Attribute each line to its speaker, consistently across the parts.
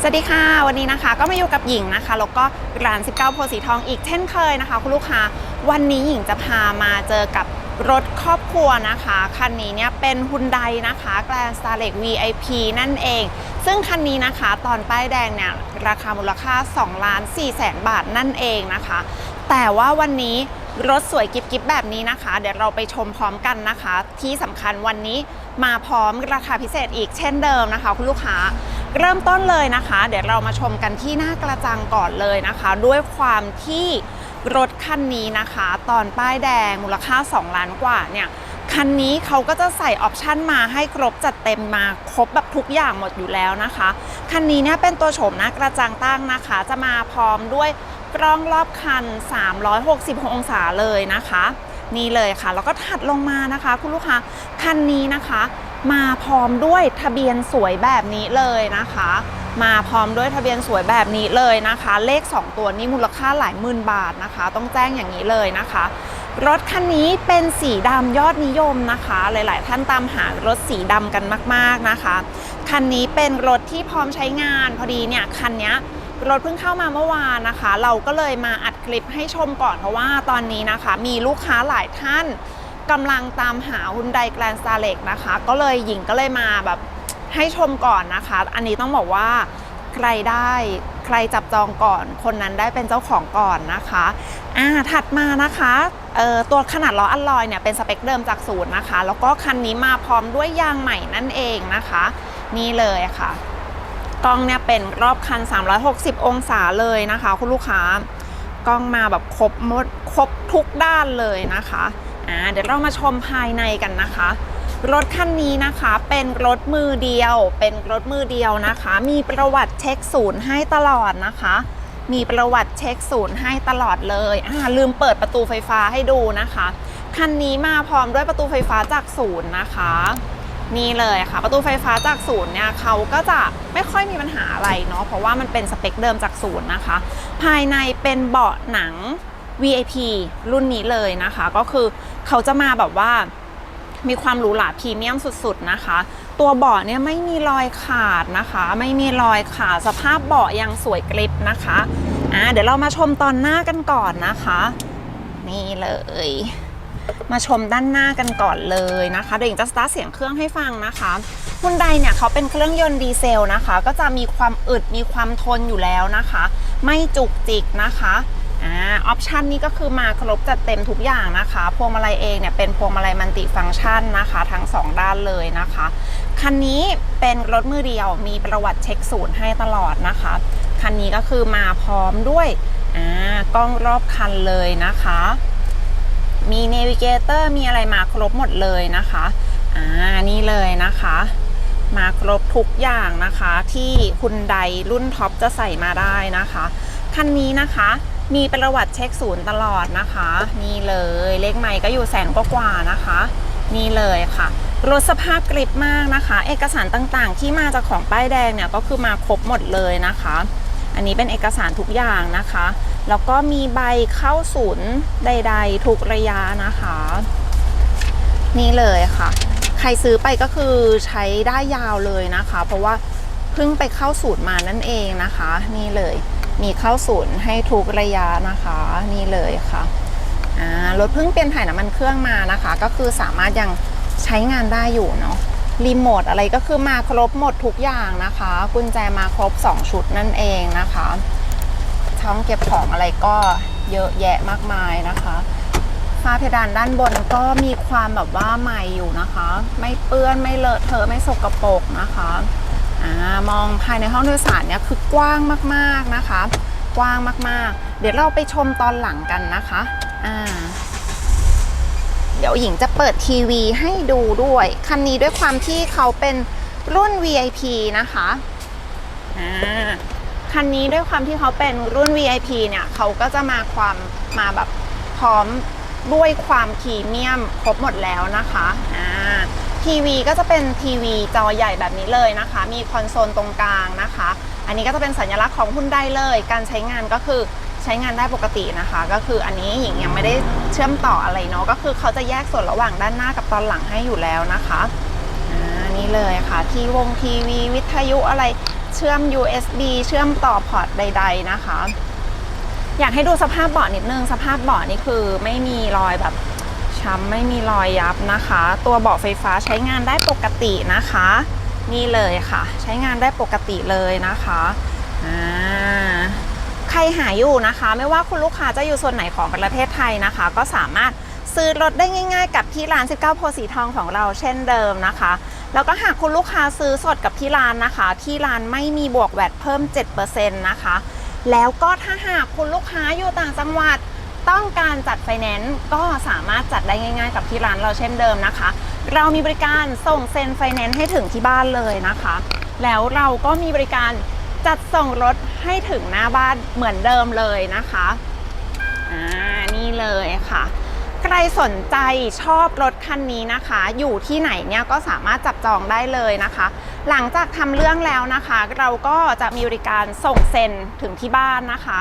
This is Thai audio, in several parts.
Speaker 1: สวัสดีค่ะ วันนี้นะคะก็มาอยู่กับหญิงนะคะ แล้วก็ร้าน 19 โพสีทองอีกเช่นเคยนะคะ คุณลูกค้าวันนี้หญิงจะพามาเจอกับรถครอบครัวนะคะคันนี้เนี่ยเป็นฮุนไดนะคะแกลนสตาร์เล็ก VIP นั่นเอง ซึ่งคันนี้นะคะตอนป้ายแดงเนี่ยราคามูลค่า2ล้าน4แสนบาทนั่นเองนะคะ แต่ว่าวันนี้รถสวยกิบกิบแบบนี้นะคะ เดี๋ยวเราไปชมพร้อมกันนะคะ ที่สำคัญวันนี้มาพร้อมราคาพิเศษอีกเช่นเดิมนะคะ คุณลูกค้า เริ่มต้นเลยนะคะ เดี๋ยวเรามาชมกันที่หน้ากระจังก่อนเลยนะคะ ด้วยความที่รถคันนี้นะคะ ตอนป้ายแดงมูลค่า 2 ล้านกว่าเนี่ยคันนี้เขาก็จะใส่ออปชันมาให้ครบจัดเต็มมาครบแบบทุกอย่างหมดอยู่แล้วนะคะ คันนี้เนี่ยเป็นตัวโฉมหน้ากระจังตั้งนะคะ จะมาพร้อมด้วยกล้องรอบคัน 360 องศาเลยนะคะ นี่เลยค่ะ แล้วก็ถัดลงมานะคะ คุณลูกค้าคันนี้นะคะ มาพร้อมด้วยทะเบียนสวยแบบนี้เลยนะคะ มาพร้อมด้วยทะเบียนสวยแบบนี้เลยนะคะ เลข 2 ตัวนี้มูลค่าหลายหมื่นบาทนะคะ ต้องแจ้งอย่างนี้เลยนะคะ รถคันนี้เป็นสีดำยอดนิยมนะคะ หลาย ๆ ท่านตามหารถสีดำกันมาก ๆนะคะคันนี้เป็นรถที่พร้อมใช้งานพอดีเนี่ยคันนี้รถเพิ่งเข้ามาเมื่อวานนะคะ เราก็เลยมาอัดคลิปให้ชมก่อนเพราะว่าตอนนี้นะคะ มีลูกค้าหลายท่าน กำลังตามหาฮุนไดแกรนสตาเล็กนะคะ ก็เลยหญิงก็เลยมาแบบให้ชมก่อนนะคะ อันนี้ต้องบอกว่าใครได้ใครจับจองก่อน คนนั้นได้เป็นเจ้าของก่อนนะคะอ่าถัดมานะคะตัวขนาดล้ออัลลอยเนี่ยเป็นสเปคเดิมจากศูนย์นะคะ แล้วก็คันนี้มาพร้อมด้วยยางใหม่นั่นเองนะคะ นี่เลยค่ะ กล้องเนี่ยเป็นรอบคัน 360 องศาเลยนะคะ คุณลูกค้ากล้องมาแบบครบหมดครบทุกด้านเลยนะคะ อ่าเดี๋ยวเรามาชมภายในกันนะคะ รถคันนี้นะคะเป็นรถมือเดียว เป็นรถมือเดียวนะคะ มีประวัติเช็คศูนย์ให้ตลอดนะคะ มีประวัติเช็คศูนย์ให้ตลอดเลยอ่าลืมเปิดประตูไฟฟ้าให้ดูนะคะ คันนี้มาพร้อมด้วยประตูไฟฟ้าจากศูนย์นะคะนี่เลยค่ะ ประตูไฟฟ้าจากศูนย์เนี่ยเขาก็จะไม่ค่อยมีปัญหาอะไรเนาะเพราะว่ามันเป็นสเปคเดิมจากศูนย์นะคะ ภายในเป็นเบาะหนัง VIP รุ่นนี้เลยนะคะ ก็คือเขาจะมาแบบว่ามีความหรูหราพรีเมียมสุดๆนะคะ ตัวเบาะเนี่ยไม่มีรอยขาดนะคะ ไม่มีรอยขาดสภาพเบาะยังสวยกริบนะคะอ่าเดี๋ยวเรามาชมตอนหน้ากันก่อนนะคะ นี่เลย มาชมด้านหน้ากันก่อนเลยนะคะเดี๋ยวหญิงจะสตาร์ทเสียงเครื่องให้ฟังนะคะฮุนไดเนี่ยเขาเป็นเครื่องยนต์ดีเซลนะคะ ก็จะมีความอึดมีความทนอยู่แล้วนะคะ ไม่จุกจิกนะคะ อ่าออปชันนี้ก็คือมาครบจัดเต็มทุกอย่างนะคะ พวงมาลัยเองเนี่ยเป็นพวงมาลัยมัลติฟังก์ชันนะคะ ทั้ง 2 ด้านเลยนะคะ คันนี้เป็นรถมือเดียวมีประวัติเช็คศูนย์ให้ตลอดนะคะ คันนี้ก็คือมาพร้อมด้วยอ่ากล้องรอบคันเลยนะคะ มีเนวิเกเตอร์มีอะไรมาครบหมดเลยนะคะอ่านี่เลยนะคะมาครบทุกอย่างนะคะที่คุณใดรุ่นท็อปจะใส่มาได้นะคะ คันนี้นะคะ มีประวัติเช็คศูนย์ตลอดนะคะ นี่เลยเลขใหม่ก็อยู่แสนกว่าๆนะคะ นี่เลยค่ะรถสภาพกริบมากนะคะ เอกสารต่างๆ ที่มาจากของป้ายแดงเนี่ยก็คือมาครบหมดเลยนะคะ อันนี้เป็นเอกสารทุกอย่างนะคะ แล้วก็มีใบเข้าศูนย์ใด ๆ ทุกระยะนะคะ นี่เลยค่ะ ใครซื้อไปก็คือใช้ได้ยาวเลยนะคะ เพราะว่าเพิ่งไปเข้าศูนย์มานั่นเองนะคะ นี่เลย มีเข้าศูนย์ให้ทุกระยะนะคะนี่เลยค่ะรถเพิ่งเปลี่ยนถ่ายน้ำมันเครื่องมานะคะ ก็คือสามารถยังใช้งานได้อยู่เนาะรีโมทอะไรก็คือมาครบหมดทุกอย่างนะคะ กุญแจมาครบ 2 ชุดนั่นเองนะคะช่องเก็บของอะไรก็เยอะแยะมากมายนะคะฝ้าเพดานด้านบนก็มีความแบบว่าใหม่อยู่นะคะ ไม่เปื้อนไม่เลอะเทอะไม่สกปรกนะคะ มองภายในห้องโดยสารเนี่ยคือกว้างมากๆนะคะ กว้างมากๆ เดี๋ยวเราไปชมตอนหลังกันนะคะอ่าเดี๋ยวหญิงจะเปิดทีวีให้ดูด้วย คันนี้ด้วยความที่เขาเป็นรุ่น VIP นะคะอ่าคันนี้ด้วยความที่เขาเป็นรุ่น VIP เนี่ยเขาก็จะมาความมาแบบพร้อมด้วยความพรีเมียมครบหมดแล้วนะคะอ่า ทีวีก็จะเป็นทีวีจอใหญ่แบบนี้เลยนะคะ มีคอนโซลตรงกลางนะคะ อันนี้ก็จะเป็นสัญลักษณ์ของหุ้นได้เลย การใช้งานก็คือใช้งานได้ปกตินะคะ ก็คืออันนี้หญิงยังไม่ได้เชื่อมต่ออะไรเนาะก็คือเขาจะแยกส่วนระหว่างด้านหน้ากับตอนหลังให้อยู่แล้วนะคะอ่านี่เลยค่ะ ที่วงทีวีวิทยุอะไรเชื่อม USB เชื่อมต่อพอร์ตใด ๆนะคะ อยากให้ดูสภาพเบาะนิดนึงสภาพเบาะนี่คือไม่มีรอยแบบ ช้ำไม่มีรอยยับนะคะ ตัวเบาะไฟฟ้าใช้งานได้ปกตินะคะ นี่เลยค่ะ ใช้งานได้ปกติเลยนะคะอ่าใครหาอยู่นะคะ ไม่ว่าคุณลูกค้าจะอยู่ส่วนไหนของประเทศไทยนะคะ ก็สามารถซื้อรถได้ง่ายๆ กับที่ร้าน 19 โพสีทองของเราเช่นเดิมนะคะ แล้วก็หากคุณลูกค้าซื้อสดกับที่ร้านนะคะ ที่ร้านไม่มีบวกแวดเพิ่ม 7%นะคะ แล้วก็ถ้าหากคุณลูกค้าอยู่ต่างจังหวัด ต้องการจัดไฟแนนซ์ก็สามารถจัดได้ง่าย ๆ กับที่ร้านเราเช่นเดิมนะคะ เรามีบริการส่งเซ็นไฟแนนซ์ให้ถึงที่บ้านเลยนะคะ แล้วเราก็มีบริการจัดส่งรถให้ถึงหน้าบ้านเหมือนเดิมเลยนะคะอ่านี่เลยค่ะ ใครสนใจชอบรถคันนี้นะคะ อยู่ที่ไหนเนี่ยก็สามารถจับจองได้เลยนะคะ หลังจากทำเรื่องแล้วนะคะ เราก็จะมีบริการส่งเซ็นถึงที่บ้านนะคะ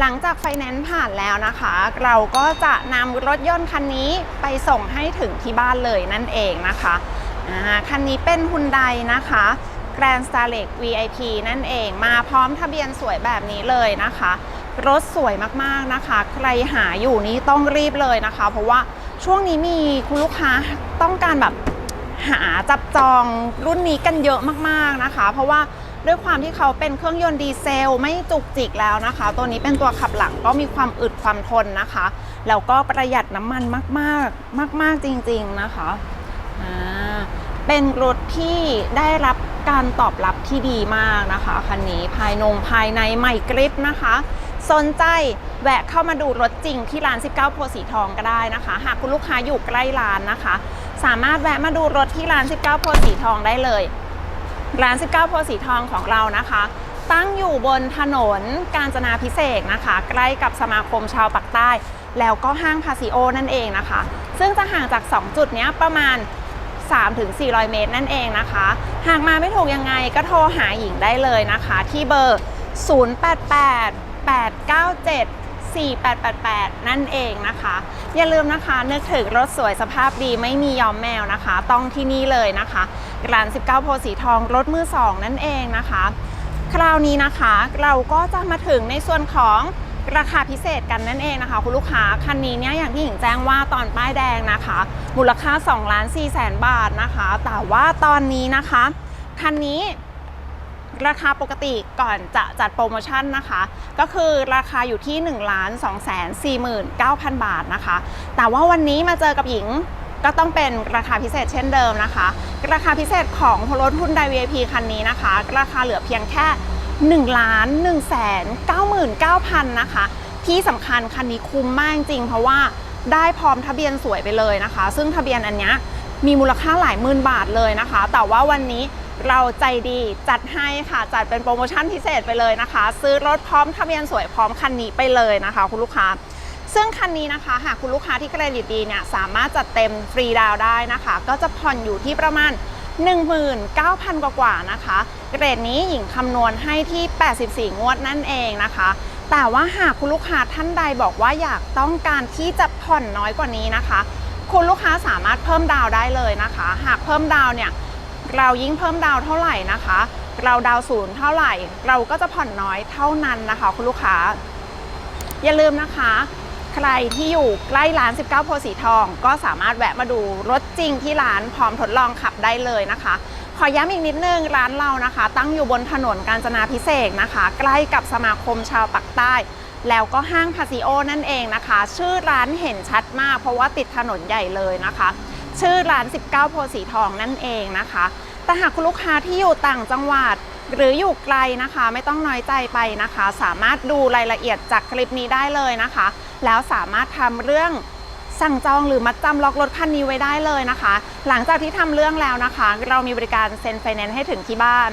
Speaker 1: หลังจากไฟแนนซ์ผ่านแล้วนะคะ เราก็จะนำรถยนต์คันนี้ไปส่งให้ถึงที่บ้านเลยนั่นเองนะคะคันนี้เป็นฮุนไดนะคะ Grand Star l e g VIP นั่นเองมาพร้อมทะเบียนสวยแบบนี้เลยนะคะ รถสวยมากๆนะคะ ใครหาอยู่นี้ต้องรีบเลยนะคะ เพราะว่าช่วงนี้มีคุณลูกค้าต้องการแบบหาจับจองรุ่นนี้กันเยอะมากๆนะคะ เพราะว่า ด้วยความที่เขาเป็นเครื่องยนต์ดีเซล ไม่จุกจิกแล้วนะคะ ตัวนี้เป็นตัวขับหลังก็มีความอึดความทนนะคะ แล้วก็ประหยัดน้ำมันมากๆ มาก ๆจริง ๆนะคะเป็นรถที่ได้รับการตอบรับที่ดีมากนะคะคันนี้ภายนงภายในใหม่กริบนะคะ สนใจแวะเข้ามาดูรถจริงที่ร้าน 19 โพสีทองก็ได้นะคะ หากคุณลูกค้าอยู่ใกล้ร้านนะคะ สามารถแวะมาดูรถที่ร้าน 19 โพสีทองได้เลย ร้าน 19โพสีทองของเรานะคะ ตั้งอยู่บนถนนกาญจนาพิเศษนะคะ ใกล้กับสมาคมชาวปักใต้ แล้วก็ห้างพาซิโอนั่นเองนะคะ ซึ่งจะห่างจาก 2 จุดนี้ประมาณ 3-400 เมตรนั่นเองนะคะ หากมาไม่ถูกยังไงก็โทรหาหญิงได้เลยนะคะ ที่เบอร์ 088 897 4888 นั่นเองนะคะ อย่าลืมนะคะนึกถึงรถสวยสภาพดีไม่มียอมแมวนะคะ ต้องที่นี่เลยนะคะร้าน 19 โพสีทองรถมือ 2 นั่นเองนะคะ คราวนี้นะคะเราก็จะมาถึงในส่วนของราคาพิเศษกันนั่นเองนะคะคุณลูกค้าคันนี้เนี่ยอย่างที่หญิงแจ้งว่าตอนป้ายแดงนะคะ มูลค่า2ล้าน4แสนบาทนะคะ แต่ว่าตอนนี้นะคะคันนี้ ราคาปกติก่อนจะจัดโปรโมชั่นนะคะ ก็คือราคาอยู่ที่ 1 2 4 9 0 0 0 บาทนะคะ แต่ว่าวันนี้มาเจอกับหญิงก็ต้องเป็นราคาพิเศษเช่นเดิมนะคะ ราคาพิเศษของรถหุ้นได VIP คันนี้นะคะ ราคาเหลือเพียงแค่1ล้าน1แสน99,000นะคะ ที่สำคัญคันนี้คุ้มมากจริง เพราะว่าได้พร้อมทะเบียนสวยไปเลยนะคะ ซึ่งทะเบียนอันนี้มีมูลค่าหลายหมื่นบาทเลยนะคะ แต่ว่าวันนี้ เราใจดีจัดให้ค่ะ จัดเป็นโปรโมชั่นพิเศษไปเลยนะคะ ซื้อรถพร้อมทะเบียนสวยพร้อมคันนี้ไปเลยนะคะ คุณลูกค้า ซึ่งคันนี้นะคะ หากคุณลูกค้าที่เครดิตดีเนี่ยสามารถจัดเต็มฟรีดาวได้นะคะ ก็จะผ่อนอยู่ที่ประมาณ 19,000 กว่ากว่านะคะ เกรดนี้หญิงคำนวณให้ที่ 84 งวดนั่นเองนะคะ แต่ว่าหากคุณลูกค้าท่านใดบอกว่าอยากต้องการที่จะผ่อนน้อยกว่านี้นะคะ คุณลูกค้าสามารถเพิ่มดาวได้เลยนะคะ หากเพิ่มดาวเนี่ย เรายิ่งเพิ่มดาวเท่าไหร่นะคะ เราดาวศูนย์เท่าไหร่ เราก็จะผ่อนน้อยเท่านั้นนะคะ คุณลูกค้า อย่าลืมนะคะ ใครที่อยู่ใกล้ร้าน 19 โพสีทอง ก็สามารถแวะมาดูรถจริงที่ร้านพร้อมทดลองขับได้เลยนะคะขอย้ำอีกนิดนึงร้านเรานะคะ ตั้งอยู่บนถนนกาญจนาพิเศษนะคะ ใกล้กับสมาคมชาวปักใต้ แล้วก็ห้างพาซิโอนั่นเองนะคะ ชื่อร้านเห็นชัดมากเพราะว่าติดถนนใหญ่เลยนะคะ ชื่อร้าน 19 โพสีทองนั่นเองนะคะ แต่หากคุณลูกค้าที่อยู่ต่างจังหวัดหรืออยู่ไกลนะคะ ไม่ต้องน้อยใจไปนะคะ สามารถดูรายละเอียดจากคลิปนี้ได้เลยนะคะ แล้วสามารถทำเรื่องสั่งจองหรือมัดจำล็อกรถคันนี้ไว้ได้เลยนะคะ หลังจากที่ทำเรื่องแล้วนะคะ เรามีบริการเซ็นไฟแนนซ์ให้ถึงที่บ้าน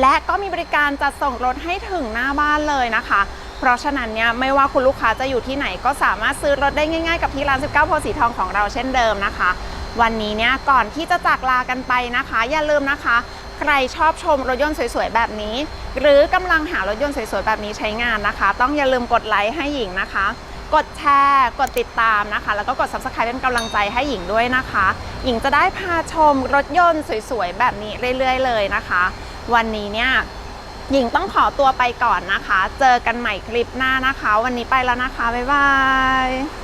Speaker 1: และก็มีบริการจัดส่งรถให้ถึงหน้าบ้านเลยนะคะ เพราะฉะนั้นเนี่ยไม่ว่าคุณลูกค้าจะอยู่ที่ไหนก็สามารถซื้อรถได้ง่ายๆ กับที่ร้าน 19โพสีทองของเราเช่นเดิมนะคะ วันนี้เนี่ยก่อนที่จะจากลากันไปนะคะ อย่าลืมนะคะ ใครชอบชมรถยนต์สวยๆแบบนี้ หรือกำลังหารถยนต์สวยๆแบบนี้ใช้งานนะคะ ต้องอย่าลืมกดไลค์ให้หญิงนะคะ กดแชร์ กดติดตามนะคะ แล้วก็กด subscribe เป็นกำลังใจให้หญิงด้วยนะคะ หญิงจะได้พาชมรถยนต์สวยๆแบบนี้เรื่อย ๆ เลยนะคะ วันนี้เนี่ยหญิงต้องขอตัวไปก่อนนะคะ เจอกันใหม่คลิปหน้านะคะ วันนี้ไปแล้วนะคะ บ๊ายบาย